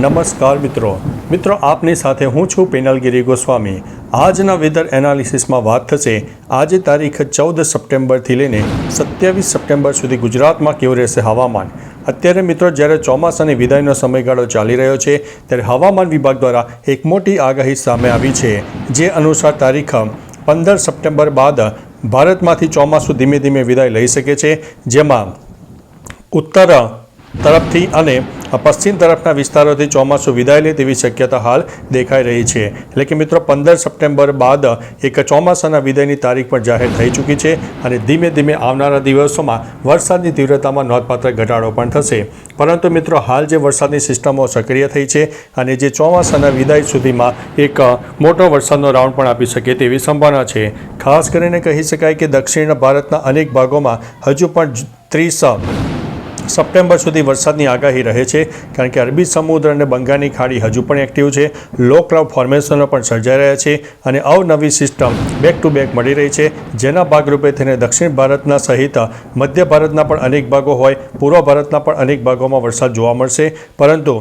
નમસ્કાર મિત્રો. મિત્રો, આપની સાથે હું છું પેનલગીરી ગોસ્વામી. આજના વેધર એનાલિસિસમાં વાત થશે. આજે તારીખ ચૌદ સપ્ટેમ્બરથી લઈને સત્યાવીસ સપ્ટેમ્બર સુધી ગુજરાતમાં કેવું રહેશે હવામાન? અત્યારે મિત્રો, જ્યારે ચોમાસાની વિદાયનો સમયગાળો ચાલી રહ્યો છે, ત્યારે હવામાન વિભાગ દ્વારા એક મોટી આગાહી સામે આવી છે, જે અનુસાર તારીખ પંદર સપ્ટેમ્બર બાદ ભારતમાંથી ચોમાસું ધીમે ધીમે વિદાય લઈ શકે છે. જેમાં ઉત્તર તરફથી અને પશ્ચિમ તરફના વિસ્તારોથી ચોમાસું વિદાય લે તેવી શક્યતા હાલ દેખાઈ રહી છે. એટલે કે મિત્રો, પંદર સપ્ટેમ્બર બાદ એક ચોમાસાના વિદાયની તારીખ પણ જાહેર થઈ ચૂકી છે અને ધીમે ધીમે આવનારા દિવસોમાં વરસાદની તીવ્રતામાં નોંધપાત્ર ઘટાડો પણ થશે. પરંતુ મિત્રો, હાલ જે વરસાદની સિસ્ટમો સક્રિય થઈ છે અને જે ચોમાસાના વિદાય સુધીમાં એક મોટો વરસાદનો રાઉન્ડ પણ આપી શકે તેવી સંભાવના છે. ખાસ કરીને કહી શકાય કે દક્ષિણ ભારતના અનેક ભાગોમાં હજુ પણ ત્રીસ સપ્ટેમ્બર સુધી વરસાદની આગાહી રહે છે, કારણ કે અરબી સમુદ્ર અને બંગાળની ખાડી હજુ પણ એક્ટિવ છે. લો ક્લાઉડ ફોર્મેશનો પણ સર્જાઈ રહ્યા છે અને અવનવી સિસ્ટમ બેક ટુ બેક મળી રહી છે, જેના ભાગરૂપે થઈને દક્ષિણ ભારતના સહિત મધ્ય ભારતના પણ અનેક ભાગો હોય, પૂર્વ ભારતના પણ અનેક ભાગોમાં વરસાદ જોવા મળશે. પરંતુ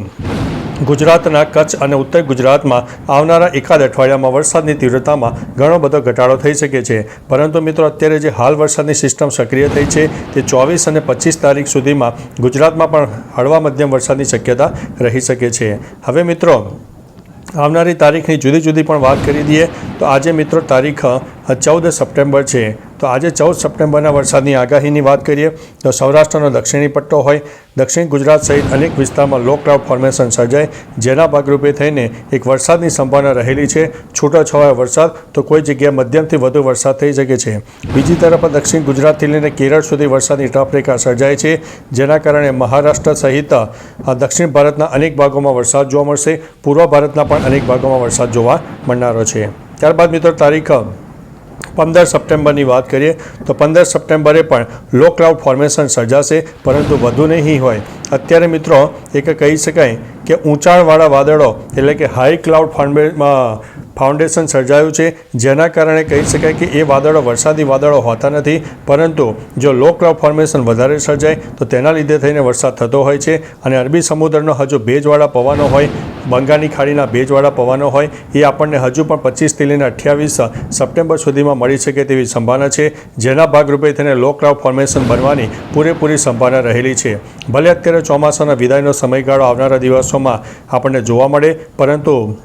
ગુજરાતના કચ્છ અને ઉત્તર ગુજરાતમાં આવનારા એકાદ અઠવાડિયામાં વરસાદની તીવ્રતામાં ઘણો બધો ઘટાડો થઈ શકે છે. પરંતુ મિત્રો, અત્યારે જે હાલ વરસાદની સિસ્ટમ સક્રિય થઈ છે, તે ચોવીસ અને પચીસ તારીખ સુધીમાં ગુજરાતમાં પણ હળવા મધ્યમ વરસાદની શક્યતા રહી શકે છે. હવે મિત્રો, આવનારી તારીખની જુદી જુદી પણ વાત કરી દઈએ, તો આજે મિત્રો તારીખ ચૌદ સપ્ટેમ્બર છે. તો આજે ચૌદ સપ્ટેમ્બરના વરસાદની આગાહીની વાત કરીએ તો સૌરાષ્ટ્રનો દક્ષિણી પટ્ટો હોય, દક્ષિણ ગુજરાત સહિત અનેક વિસ્તારમાં લો ક્લાઉડ ફોર્મેશન સર્જાય, જેના ભાગરૂપે થઈને એક વરસાદની સંભાવના રહેલી છે. છૂટોછવાયો વરસાદ તો કોઈ જગ્યાએ મધ્યમથી વધુ વરસાદ થઈ શકે છે. બીજી તરફ દક્ષિણ ગુજરાતથી લઈને કેરળ સુધી વરસાદની ટફરેખા સર્જાય છે, જેના કારણે મહારાષ્ટ્ર સહિત દક્ષિણ ભારતના અનેક ભાગોમાં વરસાદ જોવા મળશે. પૂર્વ ભારતના પણ અનેક ભાગોમાં વરસાદ જોવા મળનારો છે. ત્યારબાદ મિત્રો તારીખ પંદર સપ્ટેમ્બરની વાત કરીએ તો પંદર સપ્ટેમ્બરે પણ લો ક્લાઉડ ફોર્મેશન સર્જાશે, પરંતુ વધુ નહીં હોય. અત્યારે મિત્રો એક કહી શકાય કે ઊંચાણવાળા વાદળો એટલે કે હાઈ ક્લાઉડ ફાઉન્ડેશન સર્જાયું છે. જેના કારણે કહી શકાય કે એ વાદળો વરસાદી વાદળો હોતા નથી. પરંતુ જો લો ક્લાઉડ ફોર્મેશન વધારે સર્જાય, તો તેના લીધે થઈને વરસાદ થતો હોય છે. અને અરબી સમુદ્રનો હજુ ભેજવાળા પવનો હોય, બંગાળની ખાડીના ભેજવાળા પવનો હોય, એ આપણને હજુ પણ પચીસથી લઈને અઠ્યાવીસ સપ્ટેમ્બર સુધીમાં મળી શકે તેવી સંભાવના છે. જેના ભાગરૂપે તેને લો ક્લાઉડ ફોર્મેશન બનવાની પૂરેપૂરી સંભાવના રહેલી છે. ભલે અત્યારે ચોમાસાના વિદાયનો સમયગાળો આવનારા દિવસોમાં આપણને જોવા મળે. પરંતુ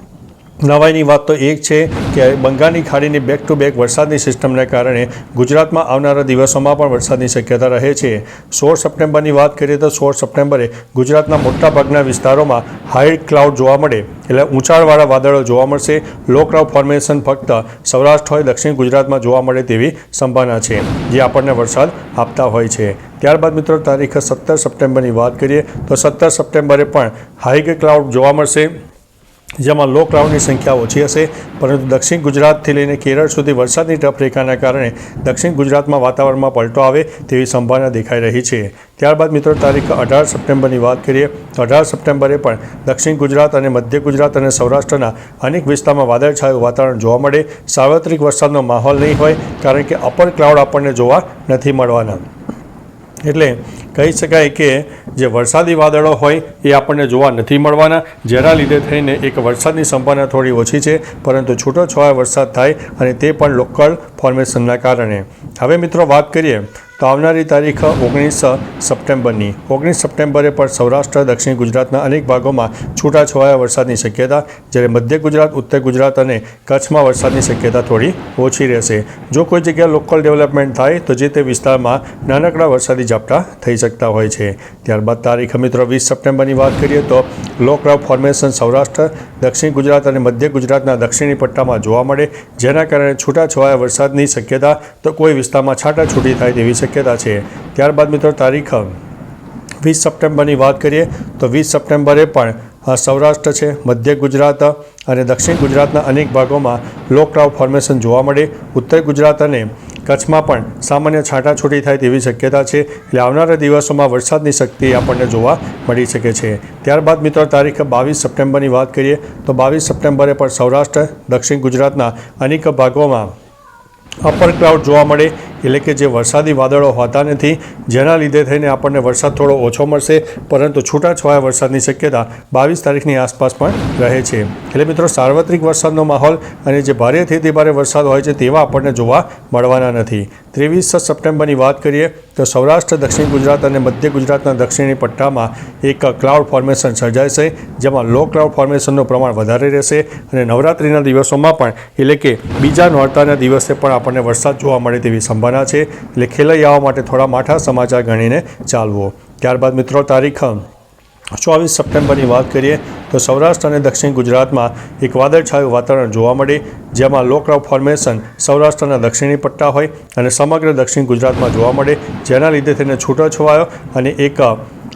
નવાઈની વાત તો એક છે કે બંગાળની ખાડીની બેક ટુ બેક વરસાદની સિસ્ટમને કારણે ગુજરાતમાં આવનારા દિવસોમાં પણ વરસાદની શક્યતા રહે છે. સોળ સપ્ટેમ્બરની વાત કરીએ તો સોળ સપ્ટેમ્બરે ગુજરાતના મોટાભાગના વિસ્તારોમાં હાઈ ક્લાઉડ જોવા મળે, એટલે ઊંચાણવાળા વાદળો જોવા મળશે. લો ક્લાઉડ ફોર્મેશન ફક્ત સૌરાષ્ટ્ર હોય, દક્ષિણ ગુજરાતમાં જોવા મળે તેવી સંભાવના છે, જે આપણને વરસાદ આપતા હોય છે. ત્યારબાદ મિત્રો, તારીખ સત્તર સપ્ટેમ્બરની વાત કરીએ તો સત્તર સપ્ટેમ્બરે પણ હાઈ ક્લાઉડ જોવા મળશે. જેમાં લો ક્લાઉડની સંખ્યા ઓછી હશે, પરંતુ દક્ષિણ ગુજરાતથી લઈને કેરળ સુધી વરસાદની રેખાના કારણે દક્ષિણ ગુજરાતમાં વાતાવરણમાં પલટો આવે તેવી સંભાવના દેખાઈ રહી છે. ત્યારબાદ મિત્રો, તારીખ અઢાર સપ્ટેમ્બરની વાત કરીએ, તો અઢાર સપ્ટેમ્બરે પણ દક્ષિણ ગુજરાત અને મધ્ય ગુજરાત અને સૌરાષ્ટ્રના અનેક વિસ્તારમાં વાદળછાયું વાતાવરણ જોવા મળે. સાર્વત્રિક વરસાદનો માહોલ નહીં હોય, કારણ કે અપર ક્લાઉડ આપણને જોવા નથી મળવાના. એટલે કહી શકાય કે જે વરસાદી વાદળો હોય એ આપણને જોવા નથી મળવાના. જેના લીધે થઈને એક વરસાદની સંભાવના થોડી ઓછી છે, પરંતુ છૂટોછવાયો વરસાદ થાય અને તે પણ લોકલ ફોર્મેશનના કારણે. હવે મિત્રો વાત કરીએ તો આવનારી તારીખ ઓગણીસ સપ્ટેમ્બરની. ઓગણીસ સપ્ટેમ્બરે પણ સૌરાષ્ટ્ર, દક્ષિણ ગુજરાતના અનેક ભાગોમાં છૂટાછવાયા વરસાદની શક્યતા, જ્યારે મધ્ય ગુજરાત, ઉત્તર ગુજરાત અને કચ્છમાં વરસાદની શક્યતા થોડી ઓછી રહેશે. જો કોઈ જગ્યાએ લોકલ ડેવલપમેન્ટ થાય, તો જે તે વિસ્તારમાં નાનકડા વરસાદી ઝાપટા થઈ શકતા હોય છે. ત્યારબાદ તારીખ મિત્રો વીસ સપ્ટેમ્બરની વાત કરીએ તો લો ફોર્મેશન સૌરાષ્ટ્ર દક્ષિણ ગુજરાત અને મધ્ય ગુજરાતના દક્ષિણી પટ્ટામાં જોવા મળે, જેના કારણે છૂટાછવાયા વરસાદની શક્યતા તો કોઈ વિસ્તારમાં છાંટાછૂટી થાય તેવી શક્યતા છે. ત્યારબાદ મિત્રો, તારીખ વીસ સપ્ટેમ્બરની વાત કરીએ, તો વીસ સપ્ટેમ્બરે પણ સૌરાષ્ટ્ર છે, મધ્ય ગુજરાત અને દક્ષિણ ગુજરાતના અનેક ભાગોમાં લો ક્લાઉડ ફોર્મેશન જોવા મળે. ઉત્તર ગુજરાત અને કચ્છમાં પણ સામાન્ય છાંટાછૂટી થાય તેવી શક્યતા છે. એટલે આવનારા દિવસોમાં વરસાદની શક્તિ આપણને જોવા મળી શકે છે. ત્યારબાદ મિત્રો, તારીખ બાવીસ સપ્ટેમ્બરની વાત કરીએ, તો બાવીસ સપ્ટેમ્બરે પણ સૌરાષ્ટ્ર, દક્ષિણ ગુજરાતના અનેક ભાગોમાં અપર ક્લાઉડ જોવા મળે. એટલે કે જે વરસાદી વાદળો હોતા નથી, જેના લીધે થઈને આપણને વરસાદ થોડો ઓછો મળશે, પરંતુ છૂટાછવાયા વરસાદની શક્યતા બાવીસ તારીખની આસપાસ પણ રહે છે. એટલે મિત્રો, સાર્વત્રિક વરસાદનો માહોલ અને જે ભારેથી તે ભારે વરસાદ હોય છે તેવા આપણને જોવા મળવાના નથી. ત્રેવીસ સપ્ટેમ્બરની વાત કરીએ, તો સૌરાષ્ટ્ર, દક્ષિણ ગુજરાત અને મધ્ય ગુજરાતના દક્ષિણી પટ્ટામાં એક ક્લાઉડ ફોર્મેશન સર્જાશે જેમાં લો ક્લાઉડ ફોર્મેશનનું પ્રમાણ વધારે રહેશે અને નવરાત્રિના દિવસોમાં પણ, એટલે કે બીજા નોરતાના દિવસે પણ આપણને વરસાદ જોવા મળે તેવી સંભાવના છે. એટલે ખેલૈયાઓ માટે થોડા માઠા સમાચાર ગણીને ચાલવો. ત્યારબાદ મિત્રો, તારીખ ચોવીસ સપ્ટેમ્બરની વાત કરીએ તો સૌરાષ્ટ્ર અને દક્ષિણ ગુજરાતમાં એક વાદળછાયું વાતાવરણ જોવા મળે, જેમાં લોકરાવ ફોર્મેશન સૌરાષ્ટ્રના દક્ષિણી પટ્ટા હોય અને સમગ્ર દક્ષિણ ગુજરાતમાં જોવા મળે. જેના લીધે તેને છૂટો છવાયો અને એક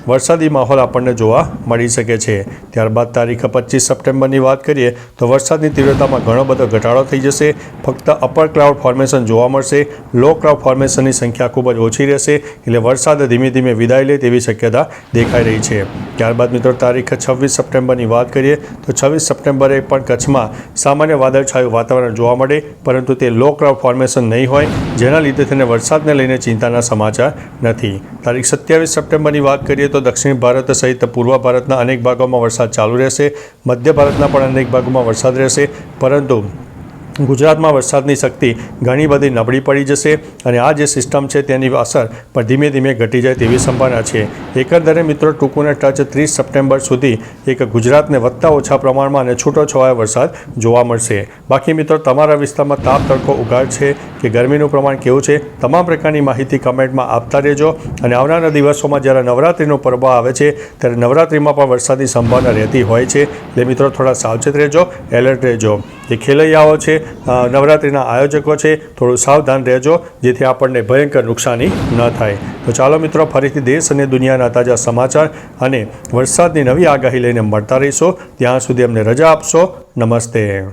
વરસાદી માહોલ આપણને જોવા મળી શકે છે. ત્યારબાદ તારીખ પચીસ સપ્ટેમ્બરની વાત કરીએ તો વરસાદની તીવ્રતામાં ઘણો બધો ઘટાડો થઈ જશે. ફક્ત અપર ક્લાઉડ ફોર્મેશન જોવા મળશે. લો ક્લાઉડ ફોર્મેશનની સંખ્યા ખૂબ જ ઓછી રહેશે. એટલે વરસાદ ધીમે ધીમે વિદાય લે તેવી શક્યતા દેખાઈ રહી છે. ત્યારબાદ મિત્રો, તારીખ છવ્વીસ સપ્ટેમ્બરની વાત કરીએ તો છવ્વીસ સપ્ટેમ્બરે પણ કચ્છમાં સામાન્ય વાદળછાયું વાતાવરણ જોવા મળે, પરંતુ તે લો ક્લાઉડ ફોર્મેશન નહીં હોય, જેના લીધે તેને વરસાદને લઈને ચિંતાના સમાચાર નથી. તારીખ સત્યાવીસ સપ્ટેમ્બરની વાત કરીએ તો દક્ષિણ ભારત સહિત પૂર્વ ભારતના અનેક ભાગોમાં વરસાદ ચાલુ રહેશે. મધ્ય ભારતના પણ અનેક ભાગોમાં વરસાદ રહેશે. પરંતુ ગુજરાતમાં વરસાદની શક્તિ ઘણી બધી નબળી પડી જશે અને આ જે સિસ્ટમ છે તેની અસર પણ ધીમે ધીમે ઘટી જાય તેવી સંભાવના છે. એકંદરે મિત્રો, ટૂંકુને ટચ ત્રીસ સપ્ટેમ્બર સુધી એક ગુજરાતને વધતા ઓછા પ્રમાણમાં અને છૂટો છવાયો વરસાદ જોવા મળશે. બાકી મિત્રો, તમારા વિસ્તારમાં તાપ, તડકો, ઉઘાડ છે કે ગરમીનું પ્રમાણ કેવું છે, તમામ પ્રકારની માહિતી કમેન્ટમાં આપતા રહેજો. અને આવનારા દિવસોમાં જ્યારે નવરાત્રિનો પર્વ આવે છે, ત્યારે નવરાત્રિમાં પણ વરસાદની સંભાવના રહેતી હોય છે. એટલે મિત્રો, થોડા સાવચેત રહેજો, એલર્ટ રહેજો. જે ખેલૈયાઓ છે નવરાત્રિના આયોજકો છે. થોડું સાવધાન રહેજો, જેથી આપણને ભયંકર નુકસાની ન થાય. તો ચાલો મિત્રો, ફરીથી દેશ અને દુનિયાના તાજા સમાચાર અને વરસાદની નવી આગાહી લઈને મળતા રહીશો. ત્યાં સુધી અમને રજા આપશો. નમસ્તે.